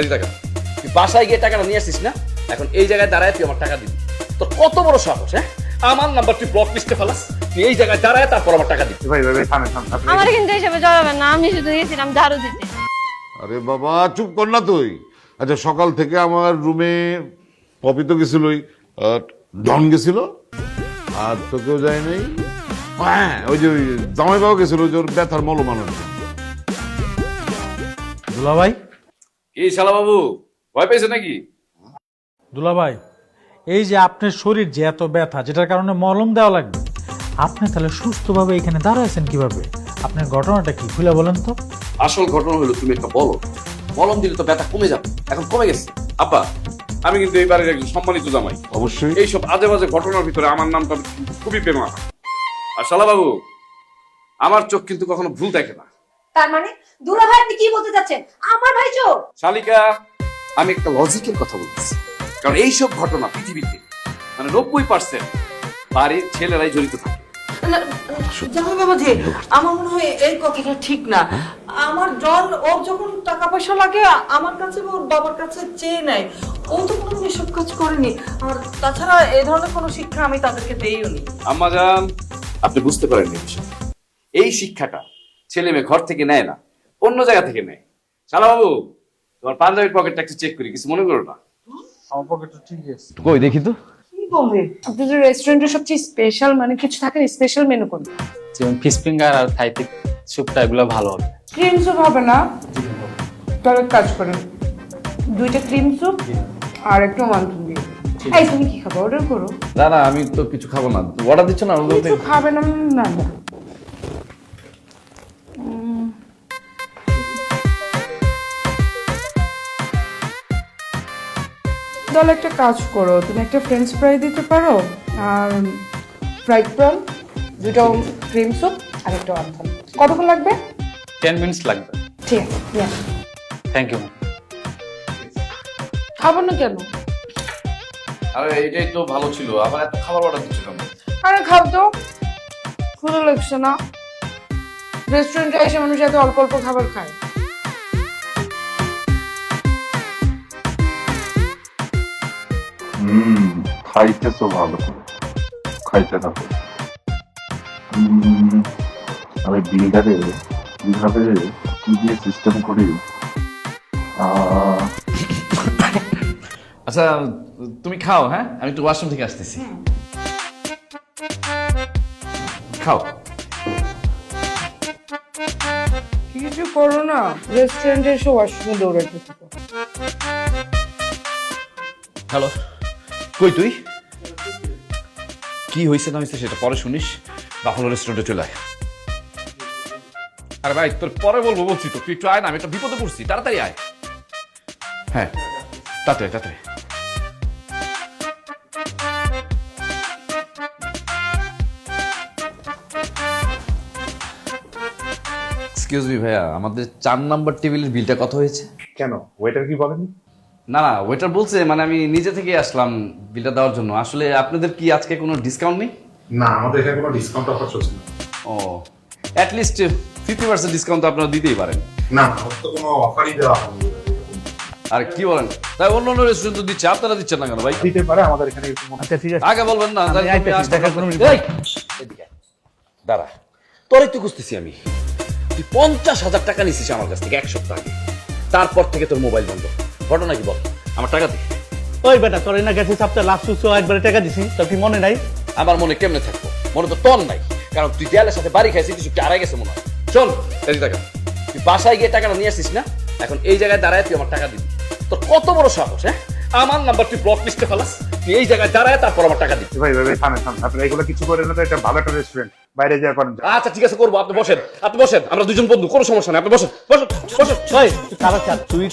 এই টাকা। তুই বাসায় গিয়ে টাকাটা নিয়ে আসিস না? এখন এই জায়গায় দাঁড়ায় তুই আমার টাকা দিবি। তোর কত বড় সাহস হ্যাঁ? আমার নাম্বার তুই ব্লক লিস্টে ফেলাস তুই এই জায়গায় দাঁড়ায় তারপর আমার টাকা দিবি। ভাই ভাই ভাই থামেন থামেন আমার কিন্তু হিসেবে জড়াবেন না আমি শুধু গেছিলাম ঝাড়ু দিতে। আরে বাবা চুপ কর না তুই। আচ্ছা সকাল থেকে আমার রুমে পপি তো গেছিলই আর ডন গেছিল আর তো কেউ যায় নাই। হ্যাঁ ওই যে ওই জামাই বাবা গেছিল ওই যে ওর ব্যথার মলম আনার জন্য। দুলাভাই এই শালা বাবু ভয় পেয়েছে নাকি? দুলাভাই এই যে আপনার শরীর যে এত ব্যথা যেটার কারণে মলম দেওয়া লাগবে আপনি তাহলে সুস্থভাবে এখানে দাঁড়াইছেন কীভাবে? আপনার ঘটনাটা কি খুলে বলেন তো। আসল ঘটনা হলো তুমি একটা বলো মলম দিলে তো ব্যথা কমে যাবে এখন কমে গেছে। আব্বা আমি কিন্তু এই বাড়ির একজন সম্মানিত জামাই। অবশ্যই। এইসব আজে বাজে ঘটনার ভিতরে আমার নামটা খুবই পেমা আর শালা বাবু আমার চোখ কিন্তু কখনো ভুল দেখে না। তার মানে দুলা ভাই আপনি কি বলতে চাচ্ছেন? আমার ভাই চোর। শালিকা আমি একটা লজিকের কথা বলতেছি। কারণ এইসব ঘটনা পৃথিবীতে মানে নব্বই পার্সেন্ট বাড়ির ছেলেরাই জড়িত থাকে। জামাই বাবা যে আমার মনে হয় এই কথাটা ঠিক না। আমার জন ওর যখন টাকা পয়সা লাগে আমার কাছে ওর বাবার কাছে চেয়ে নেয়। ও তো কোনো এসব কাজ করেনি। আর তাছাড়া এই ধরনের কোনো শিক্ষা আমি তাদেরকে দেইও নি আম্মা যান আপনি বুঝতে পারেন এই শিক্ষাটা ছেলে মেয়ে ঘর থেকে নেয় না অন্য জায়গা থেকে নেয়। শালা বাবু তোমার পাঞ্জাবির পকেটটা একটু চেক করি কিছু মনে করো না? আমার পকেটটা আছে। কই দেখি তো। আপনাদের রেস্টুরেন্টের সবচেয়ে স্পেশাল মানে কিছু থাকে স্পেশাল মেনু কোন যেমন ফিশ ফিঙ্গার আর স্যুপটা এগুলো ভালো হবে। ক্রিম স্যুপ হবে না? তাহলে কাজ করেন দুইটা ক্রিম স্যুপ আর একটা মান্থন দিয়ে এই তুমি কি খাব? অর্ডার করো। না না আমি তো কিছু খাব না। অর্ডার দিচ্ছ না? খাবে না না না। তাহলে একটা কাজ করো তুমি একটা ফ্রেঞ্চ ফ্রাই দিতে পারো আর ফ্রাইড প্রন দুটো ক্রিম স্যুপ আর একটা ওয়ান্থন কতক্ষণ লাগবে? টেন মিনিটস লাগবে। ঠিক আছে নিয়ে থ্যাংক ইউ খাব না কেন? আরে এটাই তো ভালো ছিল। আবার এত খাবার অর্ডার দিচ্ছ কেন? আরে খাও তো। ক্ষুধা লাগছে না। রেস্টুরেন্টে এসে মানুষ এত অল্প অল্প খাবার খায়। হুম খাইতেছো ভালো করে খাইতে থাকো আমি বিলটারে কীভাবে কি দিয়ে সিস্টেম করি আচ্ছা তুমি খাও হ্যাঁ আমি একটু ওয়াশরুম থেকে আসতেছি খাও কিছু করো না রেস্টুরেন্টে এসে ওয়াশরুমে দৌড়াতে থাকো হ্যালো কই তুই? কি হয়েছে না হয়েছে সেটা? পরে শুনিস। বাফালো রেস্টুরেন্টে চলে আয়। আরে ভাই তোর পরে বলব বলছি তো। তুই একটু আয় না আমি একটা বিপদে পড়ছি। তাড়াতাড়ি আয়। হ্যাঁ তাড়াতাড়ি তাড়াতাড়ি। এক্সকিউজ মি ভাইয়া আমাদের চার নাম্বার টেবিলের বিলটা কত হয়েছে? কেন? ওয়েটার কি বলেনি? না না ওয়েটার বলছে মানে আমি নিজে থেকে আসলাম বিলটা দেওয়ার জন্য। আসলে আপনাদের কি আজকে কোনো ডিসকাউন্ট নেই? না আমাদের এখানে কোনো ডিসকাউন্ট অফার চলছে না। ও at least fifty percent discount তো আপনারা দিতেই পারেন। না আমার তো কোনো অফারই দেওয়া হয়নি। আর কি বলেন? তাই অন্য অন্য রেস্টুরেন্ট তো দিচ্ছে আপনারা দিচ্ছেন না কেন ভাই? দিতে পারে আমাদের এখানে আচ্ছা ঠিক আছে। আগে বলবেন না আইতেছি, আসতে দেখার। কোনো এদিকে দাঁড়া তোরই তো খুঁজতেছি আমি। তুই পঞ্চাশ হাজার টাকা নিছিস আমার কাছ থেকে এক সপ্তাহ আগে। তারপর থেকে তোর মোবাইল বন্ধ। ঘটনা কি বল? আমার টাকা দে। ওই বেটা তোর না গেছে সপ্তাহে লাস্ট সুসো একবারে টাকা দিছি। তোর কি মনে নাই? আমার মনে কেমনে থাকব? মনে তো টন নাই। কারণ তুই দেয়ালের সাথে বাড়ি খাইছিস কিছু আড়াই গেছে মনে হয়। শোন এই টাকা। তুই বাসায় গিয়ে টাকাটা নিয়ে আসিস না? এখন এই জায়গায় দাঁড়ায় তুই আমার টাকা দিবি। তোর কত বড় সাহস হ্যাঁ? আমার নাম্বার তুই ব্লক লিস্টে ফেলাস তুই এই জায়গায় দাঁড়ায় তারপর আমার টাকা দিবি। ভাই ভাই ভাই থামেন থামেন। আপনি এগুলো কিছু করেন না তো এটা ভালো একটা রেস্টুরেন্ট বাইরে যাওয়ার করেন আচ্ছা ঠিক আছে করব। আপনি বসেন আপনি বসেন। আমরা দুজন বন্ধু কোনো সমস্যা নেই। আপনি বসেন বসেন বসেন। ওই তুই তুই